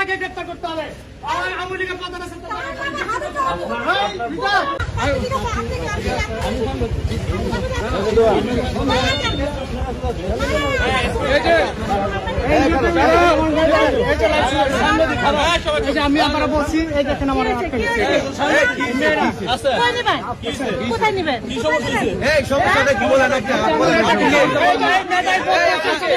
তাকে গ্রেপ্তার করতে হবে আওয়ামী লীগের প্রধান আছে আমি আপনারা বলছি এই দেখেন আমার কোথায় নেবেন কোথায় নেবেন এই সমস্যাটা কি বলেন আপনি বলেন আপনি। আপনি কে আপনি কে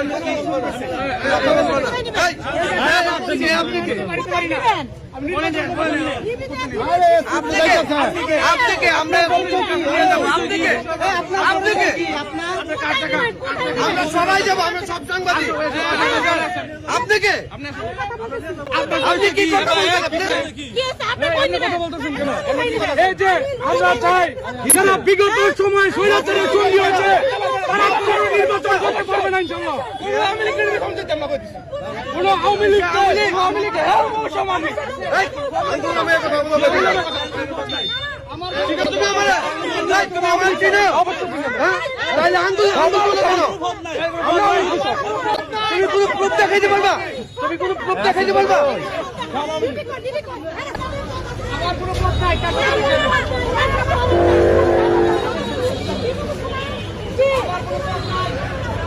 আপনি কে আমরা সবাই যাব আমরা সব সাংবাদিক আপনি আপনি কি বিগত সময় স্বৈরাচারের সঙ্গী হয়েছে নির্বাচন করতে পারবে না ইনশাল্লাহ কোনো আওয়ামী লীগ আওয়ামী লীগ হ্যাঁ, সমানে। এই, আন্দোলন আমি কথা বলব ঠিক আছে তুমি আমার এই, তুমি আমার চিনো? হ্যাঁ? তাহলে আন্দোলন আন্দোলন কেন? তুমি কোনো প্রুফ দেখাইতে পারবা? তুমি কোনো প্রুফ দেখাইতে পারবা? আমেরিকা কোনো বাদ নাই কেন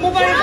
আমি